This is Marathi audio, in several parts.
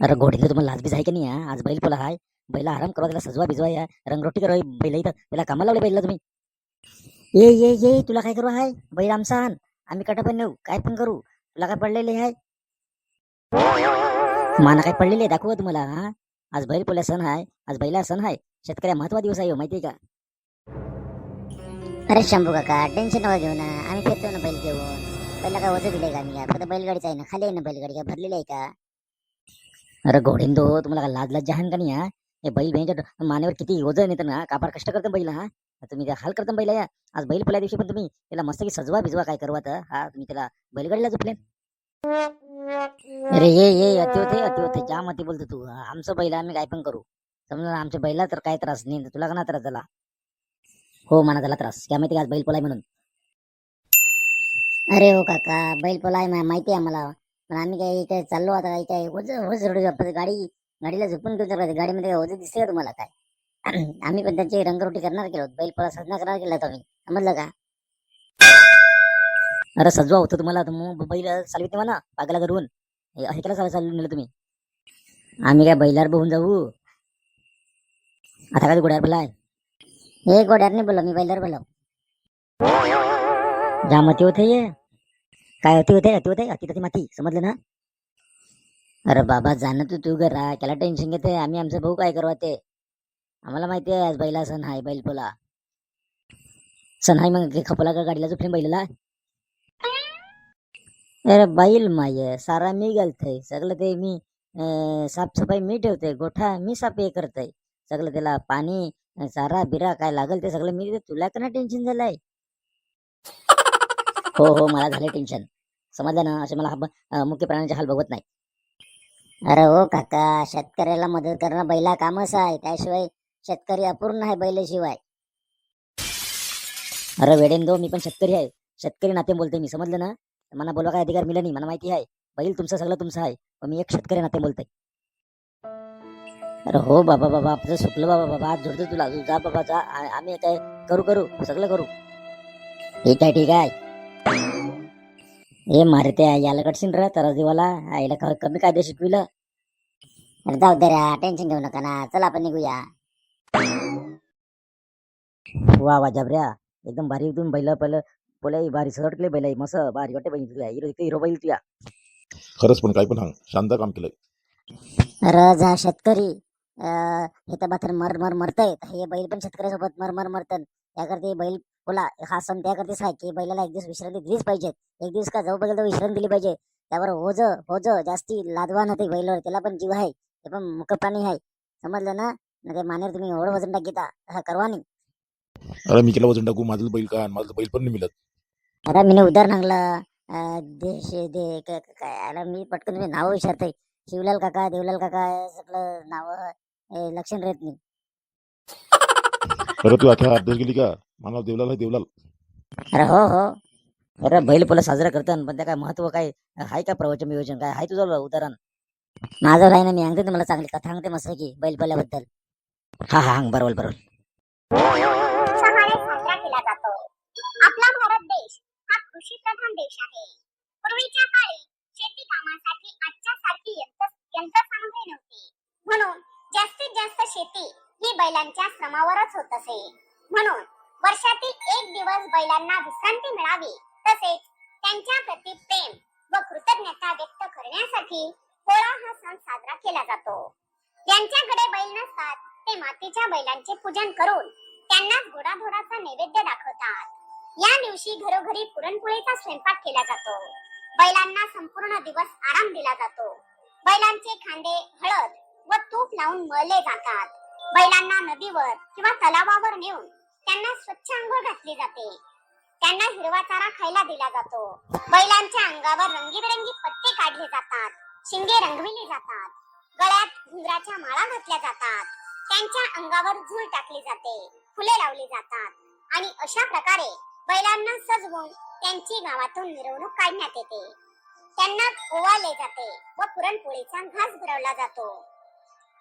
अरे घोडीला तुम्हाला लाजबीज आहे की नाही हा? आज बैल पोला हाय. बैला आराम करा त्याला सजवा बिजवा या. रंगरोटी करा बैल इथं. त्याला कामाला लावले बैलला तुम्ही. ये ये ये तुला काय करू हाय? बैल आमचा आण आम्ही कटा पण नेऊ. काय पण करू. तुला काय पडलेले हाय? माना काय पडलेले दाखव तुम्हाला हा? आज बैल पोला सण हाय. आज बैला सण हाय. शेतकऱ्या महत्वा दिवस आहे हो, माहितीये का? अरे शंभू काका टेन्शन नका घेऊ ना. आम्ही फिरतो ना बैल घेऊन. पहिला काय वजन दिले का मी काय फक्त बैलगाडीच आहे ना. खाली आहे ना बैलगाडी? काय भरलेली आहे का? अरे गोडिंदो तुम्हाला काय लाज लज्जा का नाही हा? हे बैल भेंच्या मानेवर किती वजन येतं ना कापार कष्ट करतं बैल हा? तुम्ही त्या हाल करता बैल या? आज बैल पोल्या दिवशी पण तुम्ही त्याला मस्त की सजवा बिजवा काय करवा तर हा? तुम्ही त्याला बैलगाडीला झोपले? अरे ये ये अति होते अति होते जाम अति बोलतो तू आमचं बैल आम्ही काय पण करू. समजा आमच्या बैला तर काय त्रास नाही तुला का ना त्रास झाला? हो मना झाला त्रास काय माहिती का आज बैल पोलाय म्हणून. अरे हो काका बैल पोलाय माहिती आहे आम्हाला. पण आम्ही काय काय चाललो आता काय काय रोज रोज रोज गाडी गाडीला झोपून घेऊन चाललो गाडीमध्ये काय दिसते का तुम्हाला काय? आम्ही पण त्यांची रंगरोटी करणार केलो बैल पोला सजना करणार केला आम्ही. समजलं का? अरे सजवा होतं तुम्हाला. मग बैल चालवित म्हणा पागला करून. हे त्याला चालू चालू नेलं तुम्ही? आम्ही काय बैलावर बघून जाऊ. आता काय गोड्यावर बोलाय? हे गोड्यार नाही बोला मी बैलावर बोलाव जामती होते ये काय अति होते अति होते? अति तती माती. समजलं ना? अरे बाबा जाणं तू तू करा त्याला टेन्शन घेते. आम्ही आमचं भाऊ काय करवा ते? आम्हाला माहिती आहे आज बैला सण हाय बैल पोला सण हाय मग खपला का गाडीला झोपले बैलाला? अरे बैल माय सारा मी घालतय. सगळं ते मी साफसफाई मी ठेवते गोठा मी साफ हे करतय. सगळं त्याला पाणी सारा चारा बिरा काय लागल ते सगळं मी तुला का टेन्शन झालंय? हो हो मला झाले टेन्शन समजलं ना? असे मला हा मुख्य प्राण्यांचे हाल बघत नाही. अरे हो काका शेतकऱ्याला मदत करणं बैला कामच आहे. त्याशिवाय शेतकरी अपूर्ण आहे बैलाशिवाय. अरे वेडेन दो मी पण शेतकरी आहे. शेतकरी नाते बोलते मी. समजलं ना? मला बोलवा काय अधिकार मिळाला नाही. मला माहिती आहे. बैल तुमचं सगळं तुमचं आहे. पण मी एक शेतकरी नाते बोलते अरे हो बाबा बाबा आपलं सुकलं बाबा बाबा. आज जोडतो तुला. जा बाबा जा. आ- आम्ही काय करू करू? सगळं करू. ठीक आहे ठीक आहे. हे मारते याला कटशीन रा तर देवाला आईला क- कमी कायदे शिकविलं अरे जाऊ दे रे टेन्शन घेऊ नका ना चला आपण निघूया वा वा जबऱ्या एकदम भारी तुम्ही बैल पहिलं बोला भारी सटकले बैल मस्त भारी वाटते बैल तुला हिरो हिरो बैल तुया खरंच पण काय पण सांग शांत काम केलंय अरे जा शेतकरी अं, हे तर मात्र मर मर मरतय हे बैल पण शेतकऱ्यासोबत मर मर मरतन त्याकरता बैल बोला हा सण त्याकरतीच आहे की बैलाला एक दिवस विश्रांती दिलीच पाहिजे. एक दिवस का जाऊ बघेल तर विश्रांती दिली पाहिजे. त्यावर ओझ ओझ जास्ती लादवान होते बैलावर त्याला पण जीव आहे ते पण मुख प्राणी आहे. समजलं ना? ते मानेर तुम्ही एवढं वजन टाकीता हा करवा नाही अरे मी केलं वजन टाकू माझं बैल का माझं बैल पण नाही मिळत. आता मी उदाहरण सांगलं देश दे क- क- काय? अरे मी पटकन तुम्ही नाव विचारतोय. शिवलाल काका देवलाल काका हे सगळं नाव लक्षण राहत नाही. अरे तू अख्या अभ्यास गेली का? मला देवलाल आहे देवलाल. अरे हो हो. अरे बैल पोला साजरा करतात पण त्या काय महत्त्व काय? आहे का प्रवचन विवचन? काय आहे तुझं उदाहरण? माझं आहे ना मी सांगते तुम्हाला चांगली. कथा सांगते मस्त की बैलपोल्याबद्दल हा हा हंग बरोबर बरोबर. उत्साहाने साजरा केला जातो. आपला भारत देश हा कृषी प्रधान देश आहे. पूर्वीच्या काळी बैलांच्या श्रमावरच होत असे. म्हणून वर्षातील एक दिवस बैलांना विश्रांती मिळावी तसेच त्यांच्या प्रति प्रेम व कृतज्ञता व्यक्त करण्यासाठी पोळा हा सण साजरा केला जातो. ज्यांच्याकडे बैल नसतात ते मातीच्या बैलांचे पूजन करून त्यांना गोडाधोडाचा नैवेद्य दाखवतात. या दिवशी घरोघरी पुरणपोळीचा स्वयंपाक केला जातो. बैलांना संपूर्ण दिवस आराम दिला जातो. बैलांचे खांदे हळद व तूप लावून मळले जातात. बैलांना नदीवर किंवा तलावावर नेऊन त्यांना स्वच्छ आंघोळ घातली जाते. त्यांना हिरवा चारा खायला दिला जातो. बैलांच्या अंगावर रंगीबेरंगी पट्टे काढले जातात. शिंगे रंगविले जातात. गळ्यात घुंगराच्या माळा घातल्या जातात. त्यांच्या अंगावर झूल टाकली जाते. फुले लावली जातात. आणि अशा प्रकारे बैलांना सजवून त्यांची गावातून मिरवणूक काढण्यात येते. त्यांना ओवाळले जाते व पुरणपोळीचा घास भरवला जातो.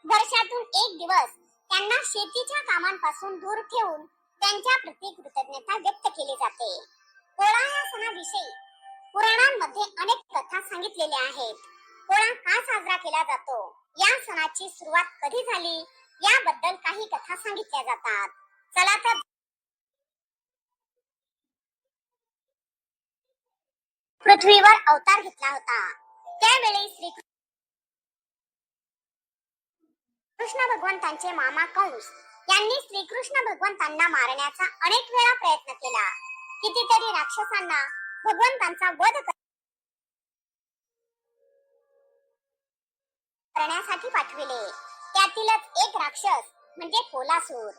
वर्षातून एक दिवस त्यांना शेतीच्या कामांपासून दूर ठेवून त्यांच्या प्रती कृतज्ञता व्यक्त केली जाते. पोळा या सणाविषयी पुराणांमध्ये अनेक कथा सांगितलेल्या आहेत. पोळा का साजरा केला जातो? या सणाची सुरुवात कधी झाली? याबद्दल काही कथा सांगितल्या जातात. चला तर पृथ्वीवर अवतार घेतला होता. त्यावेळी श्री कृष्ण भगवंतांचे मामा कंस यांनी श्रीकृष्ण भगवंतांना मारण्याचा अनेक वेळा प्रयत्न केला. कितीतरी राक्षसांना भगवंतांचा वध करण्यासाठी पाठविले. त्यातीलच एक राक्षस म्हणजे कोलासूर.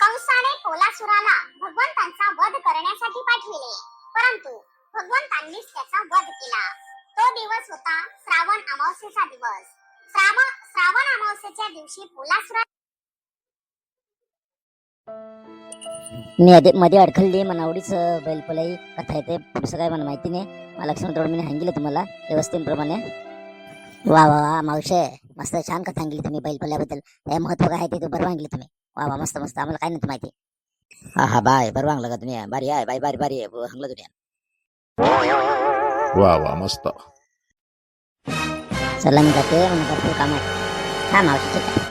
कंसाने कोलासुराला भगवंतांचा वध करण्यासाठी पाठविले. परंतु भगवंतांनीच त्याचा वध केला. तो दिवस होता श्रावण अमावस्येचा दिवस. श्रावण श्रावण अमावस्येच्या दिवशी कोलासुरा मी आधी मध्ये अडखळली मला आवडीच बैलपोलाई कथा येते. पुढचं काय मला माहिती नाही. मला लक्षण थोडं मी सांगितलं तुम्हाला व्यवस्थेप्रमाणे वा वा वा मावशे. मस्त छान कथा सांगितली तुम्ही बैलपोल्याबद्दल. हे महत्त्व काय आहे ते बरोबर सांगितलं तुम्ही. वा वा मस्त मस्त. आम्हाला काय नाही माहिती. हा हा बाय. बरं वांगलं का तुम्ही? बारी आहे बाय बारी बारी आहे. हंगलं तुम्ही. वा वा मस्त. चला मी जाते मला भरपूर काम आहे हा मावशी ठीक आहे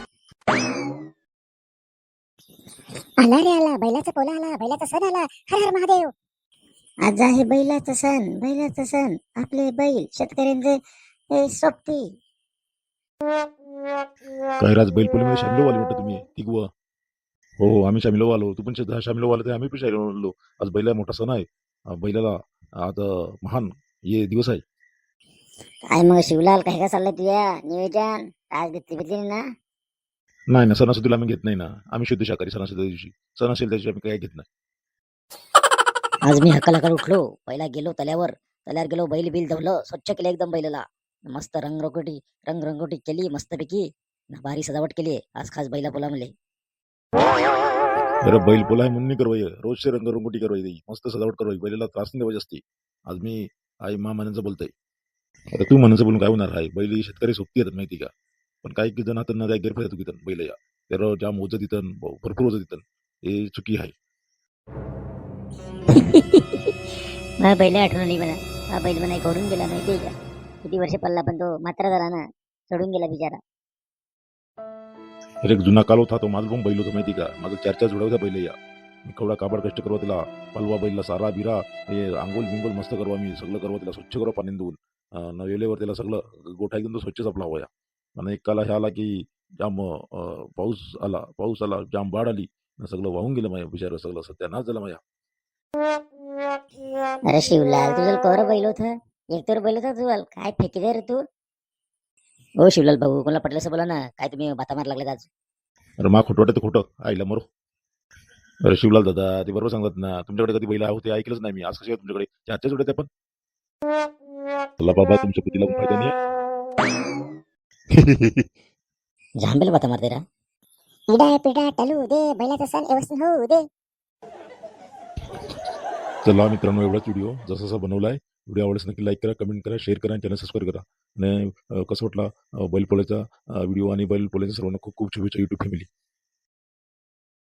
आला रे आला. बैलाचा पोला आला बैलाचा सण आला. हर हर महादेव. आज आहे बैलाचा सण बैलाचा सण. आपले बैल शेतकऱ्यांचे हे सोबती. काय राज बैलपोलीमध्ये शामिल व्हाले वाटतं तुम्ही व हो हो आम्ही शामिल आलो तू पण शा- शामिल व्हाल तर आम्ही पण शामिल आलो आज बैला मोठा सण आहे. बैलाला आता महान ये दिवस आहे. काय मग शिवलाल काय काय चाललंय तुझ्या नियोजन आज घेतली बितली ना नाही ना सणासुदीला आम्ही घेत नाही ना आम्ही शुद्ध शाकाहारी सणासुद्धा दिवशी सण असेल त्याची आम्ही काय घेत नाही आज मी हक्का उठलो पहिला गेलो तल्यावर तल्यावर गेलो बैल बिल धवलं स्वच्छ केलं एकदम बैलाला मस्त रंगरंगोटी रंगरंगोटी केली मस्तपैकी न भारी सजावट केली आज खास बैला पोला म्हणले अरे बैल पोला आहे म्हणून करवाय रोजचे रंगरंगोटी करवाय ती मस्त सजावट करवाय बैलाला त्रास नाही द्यावायची असते आज मी आई मा म्हणायचं बोलतोय आता तू म्हणायचं बोलून काय होणार आहे? बैल शेतकरी सोबती येतात माहिती का? पण काही की जण आता ना त्या गैरफायदा घेतात बैल या. त्याला जाम ओझं देतात भरपूर ओझं देतात. हे चुकी आहे. मला बैल आठवण नाही मला. हा बैल मला घडून गेला माहितीये का? किती वर्ष पडला पण तो मात्र झाला ना. चढून गेला बिचारा. अरे एक जुना काल होता तो माझा पण बैल होता माहिती का? माझं चार चार जुडा होता बैल या. मी केवढा काबाड कष्ट करवा त्याला पलवा बैलला सारा बिरा हे आंघोल बिंगोल मस्त करवा मी सगळं करवा त्याला स्वच्छ करवा पाणी देऊन अं, न वेळेवर त्याला सगळं गोठा एकदम तो स्वच्छच आपला हवा आणि एक काला हे आला की जाम पाऊस आला पाऊस आला जाम बाढ आली न सगळं वाहून गेलं माझ्या बिचारं सगळं सत्यानाश झाला माझ्या अरे शिवलाल तुझं कवर बैल होत. एक तर बैल होता तुझं काय फेकी रे तू? हो शिवलाल भाऊ कोणाला पटलं असं बोला ना काय तुम्ही बाता मार लागले आज? अरे मा खोटं वाटतं खोटं आईला मरो. अरे शिवलाल दादा ते बरोबर सांगतात ना तुमच्याकडे कधी बैल होते ऐकलंच नाही मी आज कसे तुमच्याकडे? चारच्या जोड्यात आपण चला बाबा तुमच्या पतीला पण फायदा नाही झांबेल बाता मारते रा. पिढा पिढा टलू दे बैलाचा सण व्यवस्थित होऊ दे. चला मित्रांनो एवढाच व्हिडिओ जसा जसा बनवलाय व्हिडिओ आवडल्यास नक्की लाईक करा कमेंट करा शेअर करा आणि चॅनल सबस्क्राईब करा. आणि कसं वाटला बैलपोळ्याचा व्हिडिओ आणि बैलपोळ्याच्या सर्वांना खूप खूप शुभेच्छा युट्यूब फॅमिली